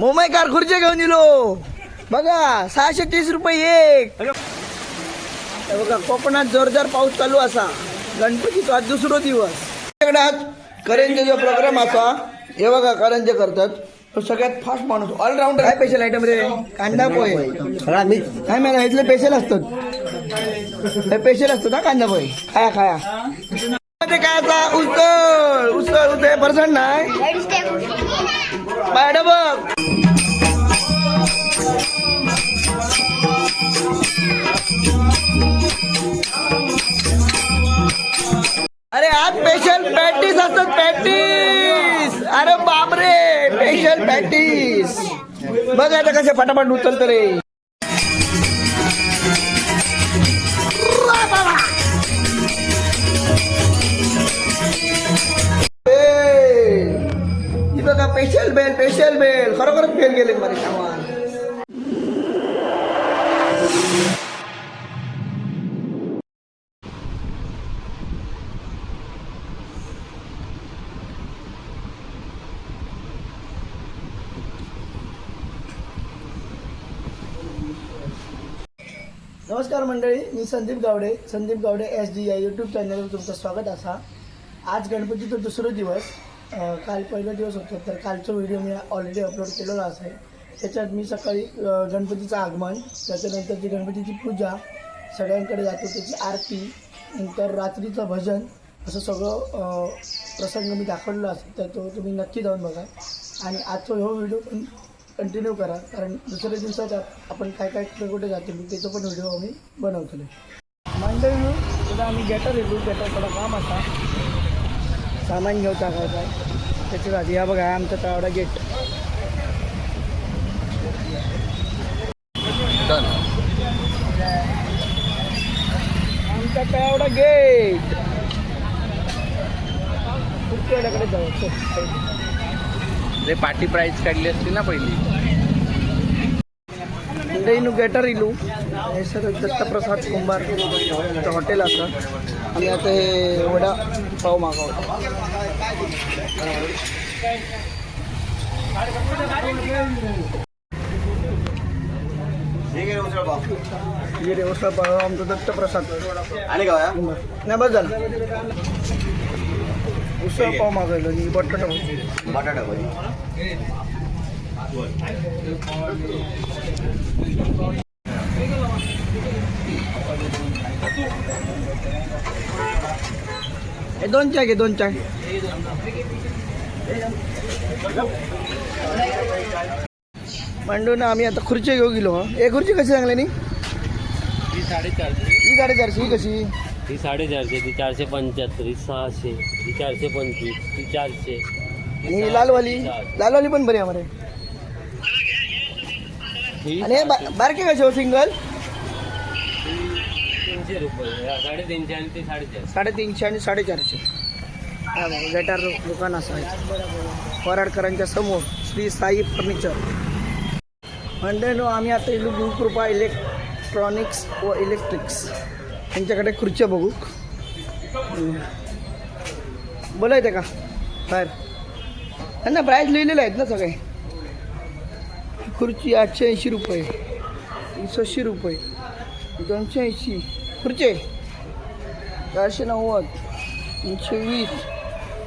Mumbai car खुर्च्या घेऊन दिलो बघा सहाशे तीस रुपये एक. बघा कोकणात जोरदार पाऊस चालू असा. गणपतीचो आज दुसरो दिवस. आज करंजेचा प्रोग्राम असा हे बघा करंजे करतात. तो सगळ्यात फास्ट माणूस ऑलराऊंडर काय स्पेशल आयटम रे? कांदा पोहे. काय मला इथले स्पेशल असतात. हे स्पेशल असतात ना कांदा पोहे. खाया खाया. ते काय आता? उसळ उसळ उसळ पर्सन नाही बायडा बघ अरे आज स्पेशल पॅटीस असतात पॅटीस अरे बापरे स्पेशल पॅटीस बघ आता कसे फटाफट उचलत रे. नमस्कार मंडळी मी संदीप गावडे संदीप गावडे एस डी या यूट्यूब चॅनलवर तुमचं स्वागत असा. आज गणपतीचा दुसरं दिवस काल पहिला दिवस होतो तर कालचा व्हिडिओ मी ऑलरेडी अपलोड केलेला आहे त्याच्यात मी सकाळी गणपतीचं आगमन त्याच्यानंतरची गणपतीची पूजा सगळ्यांकडे जातो त्याची आरती नंतर रात्रीचं भजन असं सगळं प्रसंग मी दाखवलेला असेल तर तो तुम्ही नक्की जाऊन बघा. आणि आजचा हो व्हिडिओ पण कंटिन्यू करा. कारण दुसऱ्या दिवसात आप- आपण काय काय कुठे कुठे जातो त्याचं पण व्हिडिओ आम्ही बनवतो मंडळी आता आम्ही गेटर येतो गेटर थोडा काम असा. सामान घेऊ टाकायचं. आहे त्याच्या आधी हा बघा आमचा तळावडा गेट. आमचा तळावडा गेट. पुढच्याकडे जाऊ. चल. रे पार्टी प्राईज काढली असती ना पहिली. इंडईनु गेटर इलू. हे सर दत्तप्रसाद कुंभार हॉटेल असं. आम्ही आता हे वडा पाव मागवतो. हे पाव. आमचं दत्तप्रसाद. आणि काय? नाही बस झालं. उसळ पाव मागवलं आणि बटाटा भाजी बटाटा भाजी हे दोन चाय घे दोन चाय मांडून आम्ही आता खुर्ची घेऊ गेलो हं. हे खुर्ची कशी चांगली नी ही साडेचारशे ही साडेचारशे ही कशी ही साडेचारशे ती चारशे पंच्याहत्तर ही सहाशे ही चारशे पंचवीस ती चारशे आणि ही लालवाली लालवाली पण बरी आम्हाला ही आणि हे बा- बारके कसे हो सिंगल तीनशे रुपये हा, साडेतीनशे आणि ती साडेचारशे साडेतीनशे आणि साडेचारशे हा बघा, गटार दुकान असं आहे वराडकरांच्या समोर श्री साई फर्निचर मंडळीनो आम्ही आता इलू गुरुकृपा इलेक्ट्रॉनिक्स व इलेक्ट्रिक्स त्यांच्याकडे खुर्च्या बघू. बोलायचं का? बाहेर. त्यांना प्राईज लिहिलेले आहेत ना सगळे. खुर्ची आठशे ऐंशी रुपये ही सहाशे रुपये दोनशे ऐंशी. खुर्चे? चारशे नव्वद तीनशे वीस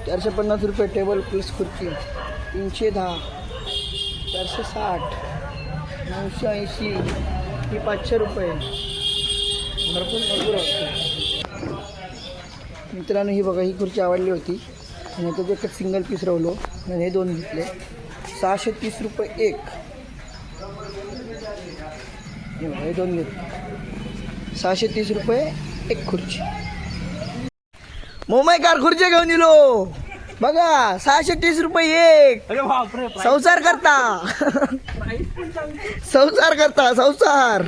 चारशे पन्नास रुपये टेबल प्लस खुर्ची. तीनशे दहा चारशे साठ नऊशे ऐंशी ही पाचशे रुपये. भरपूर भरपूर मित्रांनो ही बघा ही खुर्ची आवडली होती. आणि त्याचं एकच सिंगल पीस राहिलो आणि हे दोन घेतले. सहाशे तीस रुपये एक. हे दोन घेतले. सहाशे तीस रुपये एक खुर्ची. मुंबई कार खुर्ची घेऊन दिलो बघा सहाशे तीस रुपये एक. संसार करता. संसार करता संसार.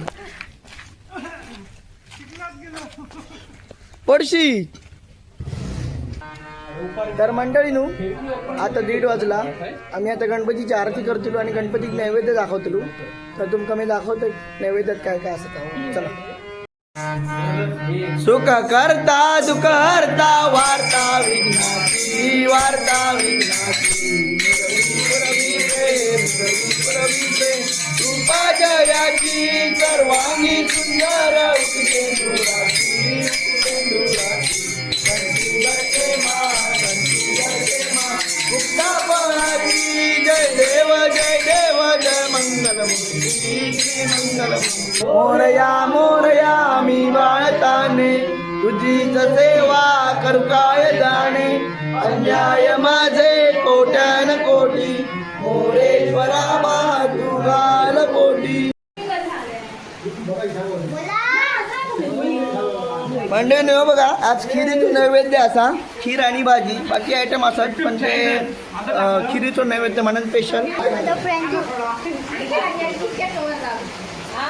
पडशी. तर मंडळीनू आता दीड वाजला. आम्ही आता गणपतीची आरती करतलो आणि गणपतीक नैवेद्य दाखवतलो. तर तुमका मी दाखवतो नैवेद्यात काय काय असतं चला. सुख करता दुख हरता वार्ता विघ्नाची वार्ता विघ्नाची. सर्वांगी सुंदर मोरया मोरया मी वाळताने. तुझीच सेवा करताय जाणे? अन्याय माझे कोट्यान कोटी. मोरेश्वरा मा तू घाल पोटी हो बघा आज खिरीचो नैवेद्य असा. खीर आणि भाजी. बाकी आयटम असतात पण ते खिरीचो नैवेद्य म्हणून स्पेशल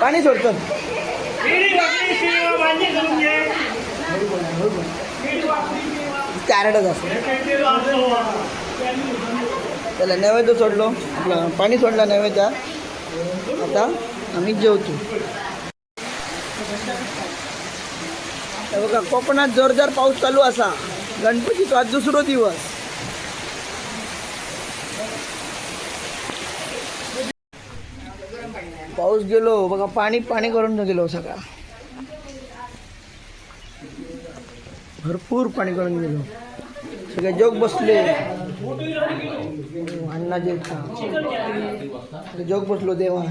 पाणी सोडतो. कॅरेटच असतं. त्याला नैवेद्य सोडलो. आपलं पाणी सोडलं नैवेद्य. आता आम्ही जेवतो. बघा कोकणात जोरदार पाऊस चालू असा. गणपतीचो आज दुसरो दिवस. पाऊस गेलो बघा पाणी पाणी करून गेलो सगळा. भरपूर पाणी करून गेलो. सगळे जोग बसले. अण्णा जे जोग बसलो देवा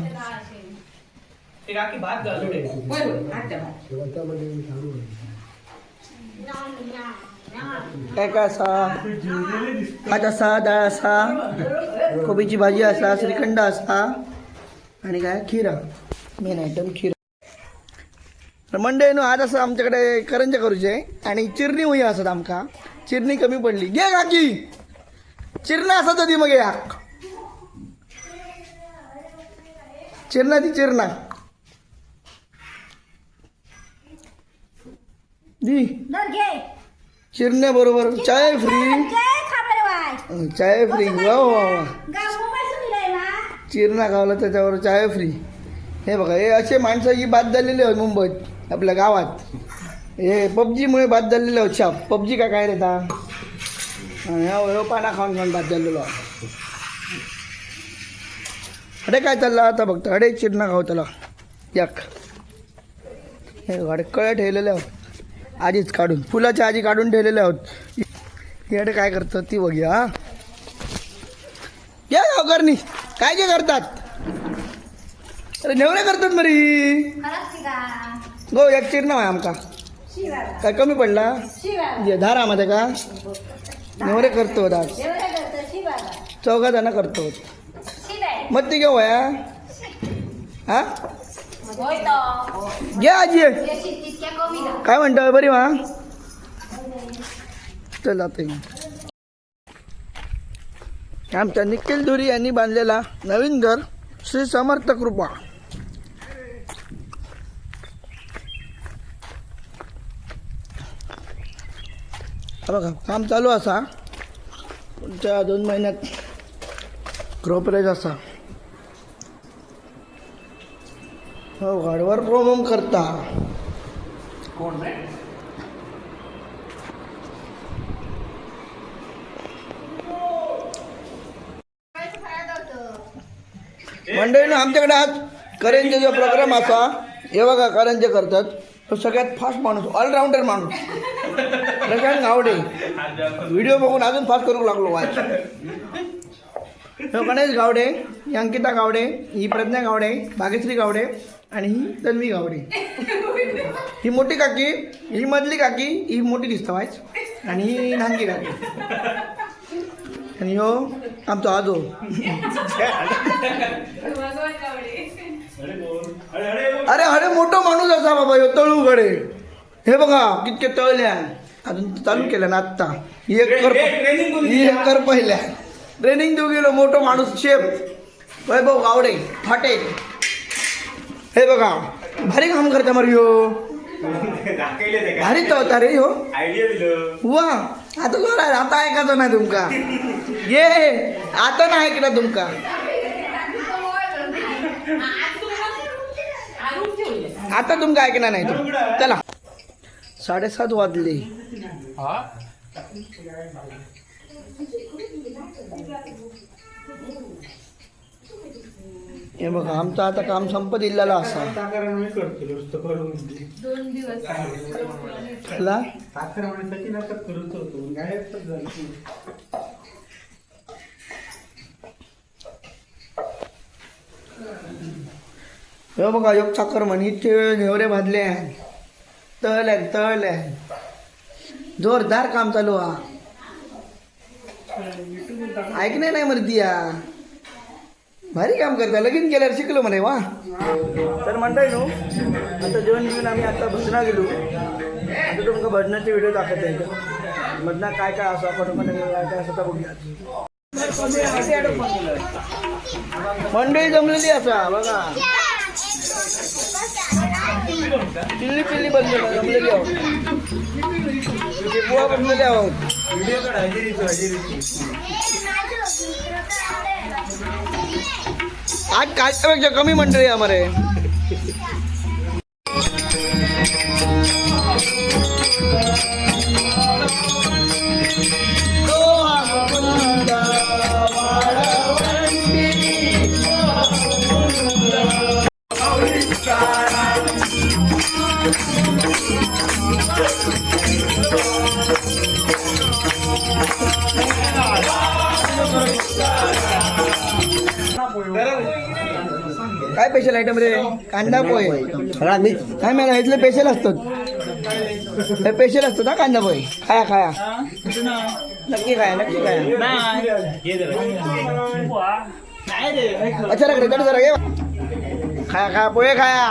काय काय असा? भात असा डाळ असा कोबीची भाजी असा श्रीखंड असा. आणि काय? खिरा. मेन आयटम खिरा. तर मंडळी न्हू आज असं आमच्याकडे करंजा करूचे. आणि चिरणी होई असत आमका. चिरणी कमी पडली. घे काकी! चिरणा असत होती मग या चिरणा ती चिरणा दी. चिरण्या बरोबर. चाय फ्री. चाय फ्री. वा वा वा. चिरणा खावला त्याच्यावर चाय फ्री हे बघा हे असे माणसं ही बाद झालेली आहेत मुंबईत आपल्या गावात. हे पबजीमुळे बाद झालेले आहेत शाप. पबजी काय काय रेता ह्यो पाना खाऊन खाऊन बाद झालेलो आहे. अरे काय चाललं आता बघतो अडे चिरणा खाऊ त्याला याक. हे अडे कळ्या ठेवलेल्या आहोत. आधीच काढून फुलाच्या आधी काढून ठेवलेल्या आहोत. हे अडे काय करतं ती बघूया या गावकरणी. काय जे करतात? अरे नेवरे करतात मरी. गो एक चिरणा आहे आमका. काय कमी पडला? जे धारा मध्ये का? नेवरे करतो आज चौघा जण करतो. मग ते घेऊ वया हा? घे आजी. काय म्हणतो बरी वा? चल आता आमच्या निखिल धुरी यांनी बांधलेला नवीन घर श्री समर्थ कृपा. बघा काम चालू असा. पुढच्या दोन महिन्यात क्रोपरेज असा. हो हार्डवर फ्रॉम होम करता मंडळीनं आमच्याकडे आज करंजे जो प्रोग्राम असा हे बघा करंजे करतात. तो सगळ्यात फास्ट माणूस ऑलराऊंडर माणूस. प्रशांत गावडे. व्हिडिओ बघून अजून फास्ट करू लागलो वाच गणेश गावडे ही अंकिता गावडे ही प्रज्ञा गावडे भाग्यश्री गावडे आणि ही तन्वी गावडे. ही मोठी काकी ही मधली काकी ही मोठी दिसतं वाच आणि ही नांगी काकी. आणि हो आमचो आजो. अरे अरे मोठा माणूस असा बाबा ह्यो तळूकडे हे बघा कितके तळल्या अजून चालू केलं ना आत्ता. ही एक कर ही एक कर पहिल्या ट्रेनिंग देऊ गेलो मोठो माणूस शेफ वैभव गावडे फाटे. हे बघा भारी काम करता मर ह्यो भारी तो होता रे दिलं. वा. आता जोर आता ऐकायचं नाही तुमका. ये आता नाही ऐकलं तुमका. आता तुमका ऐकणार नाही तू. चला. साडेसात वाजले. हा? बघा आमचं आता काम संपत इल्ल्याला असा दोन दिवस. ह्याला हे बघा योग चाकर म्हणी ते नेवरे भाजले तळल्या तळल्या जोरदार काम चालू हा ऐकणे नाही मरती या भारी काम करता लगीन केल्यावर शिकलो म्हणे वा. तर म्हणताय नो आता जेवण घेऊन आम्ही आता भजना गेलो. आता तुमका भजनाचे व्हिडिओ दाखवता येतो भजना काय काय असं आपण पण काय काय असं बघूया मंडळी जमलेली असा बघा. चिल्ली चिल्ली बनलेली जमलेली आहोत. बुवा बनलेले आहोत. आज कालच्यापेक्षा कमी मंडळी आम्हाला Thank you. काय स्पेशल आयटम रे? कांदा पोहे. काय मला इथले स्पेशल असतात. हे स्पेशल असतात ना कांदा पोहे. खाया खाया. नक्की खाया नक्की खाया. अच्छा रे जरा घे खाया खाया पोहे खाया.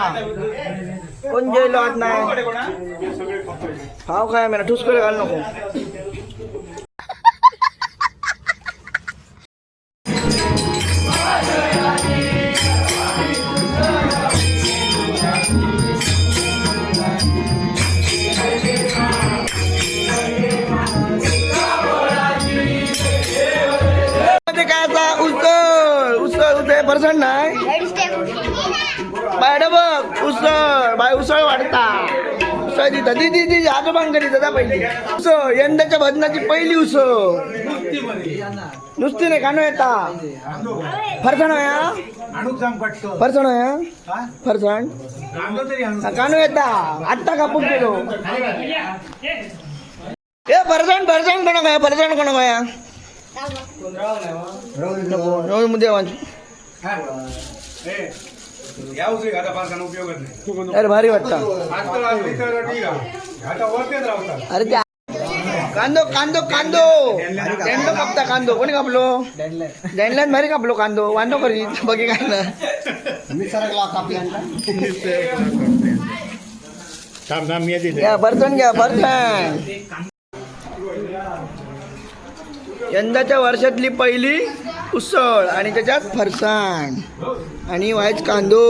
कोण जेलो आत नाही? हाव खाया मेरा ठुसकडे घाल नको. उसळ नाही बायड बघ उसळ बाय उसळ वाढता उसळ दिता दिदी दिदी आजोबांकडे दादा पहिली उसळ यंदाच्या भजनाची पहिली उसळ नुसती नाही कानो येता फरसाण होया फरसाण होया फरसाण हा, कानो येता आत्ता कापून गेलो ए फरसाण फरसाण कोण काय फरसाण कोण काय नको मध्ये वाच या उचली घाटा पारखाना उपयोगच नाही अरे भारी वाटतं आजकाल असली तर ठीक आहे घाटा वरतीच राहतात अरे त्या कांदो कांदो कांदो कांदो कापता कांदो कोणी कापलो डॅनलाईन भारी कापलो कांदो वांदो करी बघी काय ना थांब थांब मी येते घ्या बर्तन घ्या बर्तन यंदाच्या वर्षातली पहिली उसळ आणि त्याच्यात फरसाण आणि व्हायच कांदो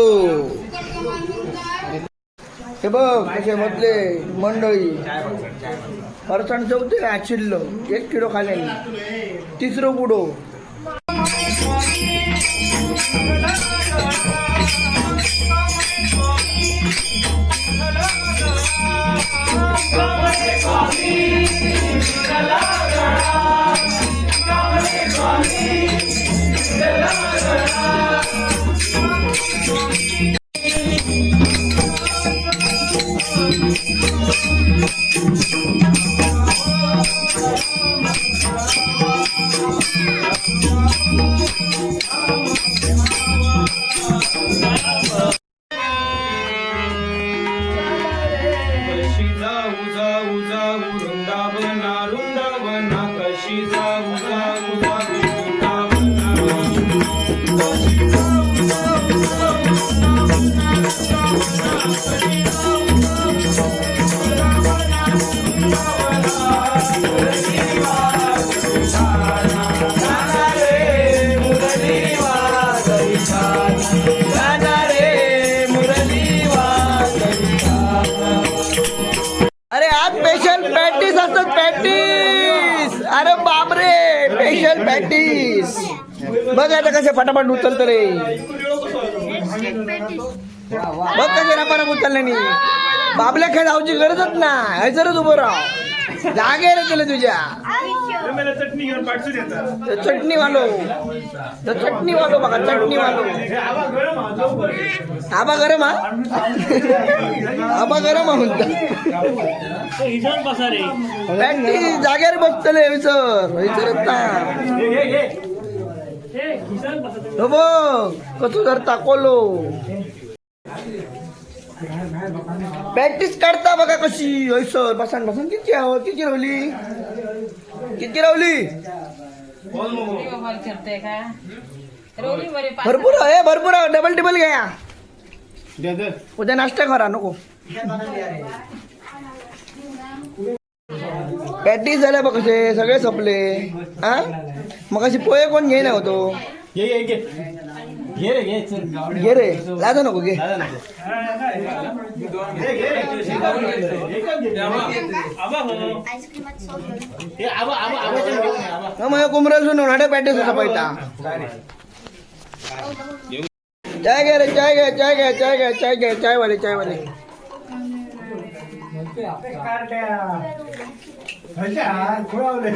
हे बघ कसे मधले मंडळी. फरसाण चौथे ना चिल्लो एक किलो खाले तिसरं बुडो कशी पॅटीस बघ आता कसे फटाफट उचलत रे बघ कसे रपारप उचलले नी बाबल्या खेळ जाऊची गरजच ना हयसरच उभं राह. जागे रे केलं तुझ्या. मला चटणी घेऊन पाठसून येतात. तो चटणी वालो तो चटणी वालो बघा चटणी वालो आबा गरम हा? आबा गरम हा म्हणता हिशोब बसा रे बॅटरी जागेवर बसतले विसर विसरत ना. हो बघ कसं जर ताकोलो प्रॅक्टिस करता बघा कशी. ऐसर बसान बसान. किती आहो किती रावली किती रावली भरपूर आहे भरपूर आहे. डबल टेबल घ्या. उद्या नाश्ता करा नको. प्रॅक्टिस झाल्या बघ कसे सगळे संपले. हा? मग अशी पोहे कोण घे ना होतो घे रे लाजा नको घे हा, मग कुमरल सुन उन्हाळ्या प्रॅक्टिस होता पहिला चाय घे रे चाय घे चाय घे चाय घे चाय घे चाय वाले चाय वाले खुळावले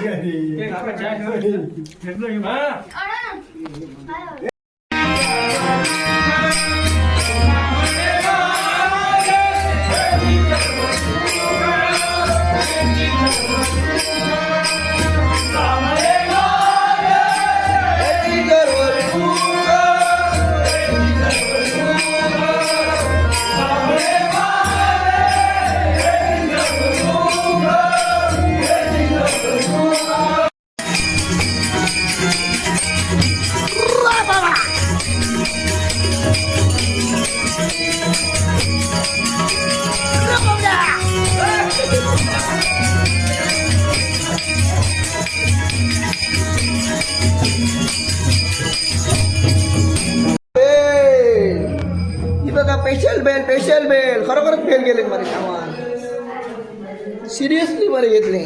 सिरियसली बरे घेतले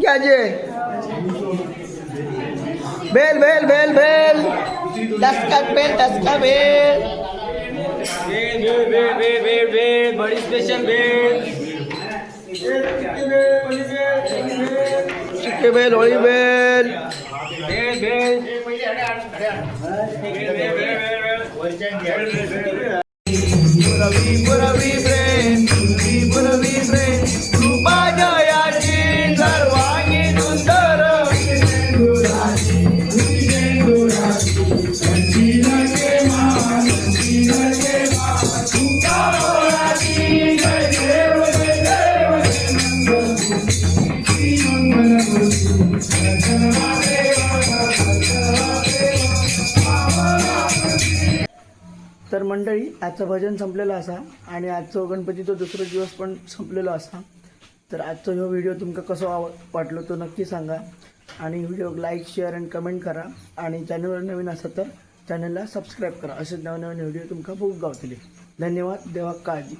घ्या जे bell bell bell bell टसका bell टसका bell बड़ी special bell चिक्के bell Holi bell Purvi Purvi प्रेम तर मंडळी आजचं भजन संपलेलं असा आणि आजचं गणपतीचा दुसरा दिवस पण संपलेलो असा. तर आजचा ह्यो व्हिडिओ तुमका कसो आव वाटलो तो नक्की सांगा. आणि video like share and comment करा. आणि चॅनलवर नवीन असा तर चॅनलला सबस्क्राईब करा. असे नवनवीन व्हिडिओ तुमका बघू गावतले. धन्यवाद. देवा काळजी.